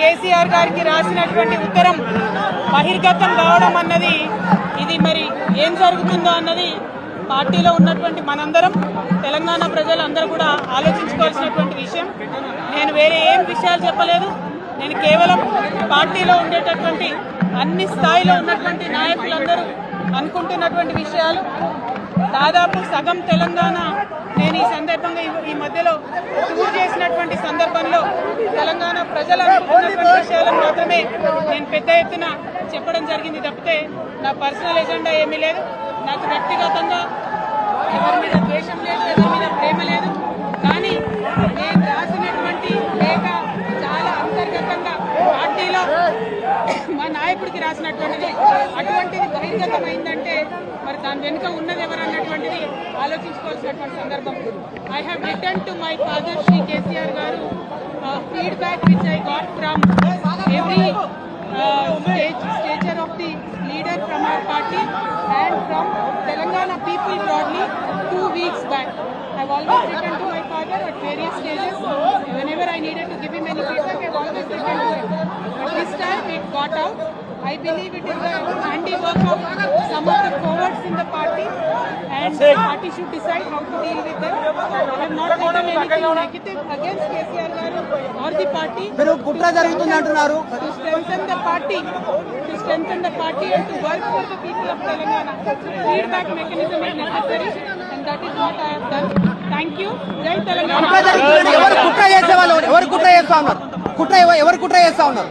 కేసీఆర్ గారికి రాసినటువంటి ఉత్తరం బహిర్గతం కావడం అన్నది ఇది మరి ఏం జరుగుతుందో అన్నది పార్టీలో ఉన్నటువంటి మనందరం తెలంగాణ ప్రజలందరూ కూడా ఆలోచించుకోవాల్సినటువంటి విషయం. నేను వేరే ఏం విషయాలు చెప్పలేదు. నేను కేవలం పార్టీలో ఉండేటటువంటి అన్ని స్థాయిలో ఉన్నటువంటి నాయకులు అనుకుంటున్నటువంటి విషయాలు. దాదాపు సగం తెలంగాణ నేను ఈ సందర్భంగా ఈ- మధ్యలో టూర్ చేసినటువంటి సందర్భంలో తెలంగాణ ప్రజలు అనుకుంటున్నటువంటి విషయాలను మాత్రమే నేను పెద్ద ఎత్తున చెప్పడం జరిగింది తప్పితే నా పర్సనల్ ఎజెండా ఏమీ లేదు. నాకు వ్యక్తిగతంగా ఎవరి మీద అన్నటువంటిది అటువంటిది బహిర్గతం అయిందంటే మరి దాని వెనుక ఉన్నది ఎవరు అన్నటువంటిది ఆలోచించుకోవాల్సినటువంటి సందర్భం I have return to my father Shri KCR garu feedback which I got from every stager of the leader from our party and from Telangana people broadly two weeks back I always return to my father at various stages whenever I needed to give him any feedback I always return to this time it got out I believe it is the handiwork of some of the forwards in the party and the party should decide how to deal with them. I have not written anything negative against KCR garu or the party. to strengthen the party, to strengthen the party and to work for the people of Telangana. Feedback mechanism is necessary and that is what I have done. Thank you. Jai Telangana. ఎవరు కుట్ర చేసే వాళ్ళు ఎవరు కుట్ర చేస్తా ఉన్నారు కుట్ర ఎవ- ఎవరు కుట్ర చేస్తా ఉన్నారు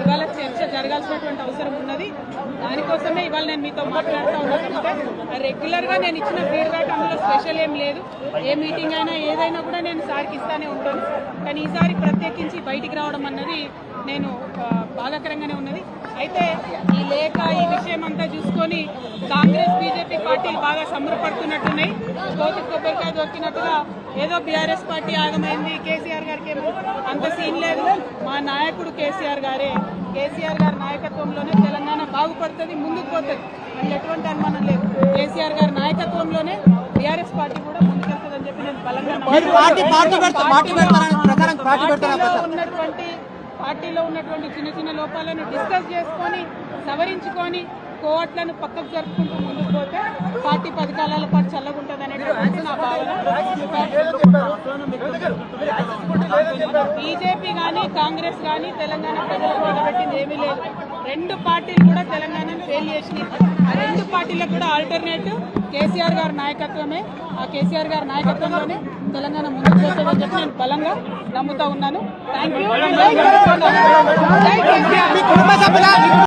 ఇవాళ చర్చ జరగాల్సినటువంటి అవసరం ఉన్నది. దానికోసమే ఇవాళ నేను మీతో మాట్లాడుతూ ఉన్నాను రెగ్యులర్గా నేను ఇచ్చిన ఫీడ్బ్యాక్ అందులో స్పెషల్ ఏం లేదు. ఏ మీటింగ్ అయినా ఏదైనా కూడా నేను సార్కి ఇస్తానే ఉంటాను. కానీ ఈసారి ప్రత్యేకించి బయటికి రావడం అన్నది నేను బాధాకరంగానే ఉన్నది. అయితే ఈ లేఖ ఈ విషయం అంతా చూసుకొని కాంగ్రెస్ బీజేపీ పార్టీలు బాగా సంబరపడుతున్నట్టున్నాయి. కోతి కొబ్బరికాయ దొరికినట్టుగా ఏదో బీఆర్ఎస్ పార్టీ ఆగమైంది. కేసీఆర్ గారికి అంత సీన్ లేదు. మా నాయకుడు కేసీఆర్ గారే. కేసీఆర్ గారి నాయకత్వంలోనే తెలంగాణ బాగుపడుతుంది ముందుకు పోతుంది. అందులో ఎటువంటి అనుమానం లేదు. కేసీఆర్ గారి నాయకత్వంలోనే బీఆర్ఎస్ పార్టీ కూడా చెప్పి నేను బలంగా పార్టీలో ఉన్నటువంటి పార్టీలో ఉన్నటువంటి చిన్న చిన్న లోపాలను డిస్కస్ చేసుకొని సవరించుకొని కోవట్లను పక్కకు జరుపుకుంటూ ముందుకు పోతే పార్టీ పది కాలాల పాటు చల్లగుంటుంది అనేటువంటి నా భావన. బీజేపీ కానీ కాంగ్రెస్ కానీ తెలంగాణ ప్రజలకు వదిలిపెట్టింది ఏమీ లేదు. రెండు పార్టీలు కూడా తెలంగాణను ఫెయిల్ చేసినాయి. ఆ రెండు పార్టీలకు కూడా ఆల్టర్నేటివ్ కేసీఆర్ గారి నాయకత్వమే. ఆ కేసీఆర్ గారి నాయకత్వంలోనే తెలంగాణ ముందుకు పోతుందని చెప్పి నేను బలంగా నమ్ముతా ఉన్నాను. Thank you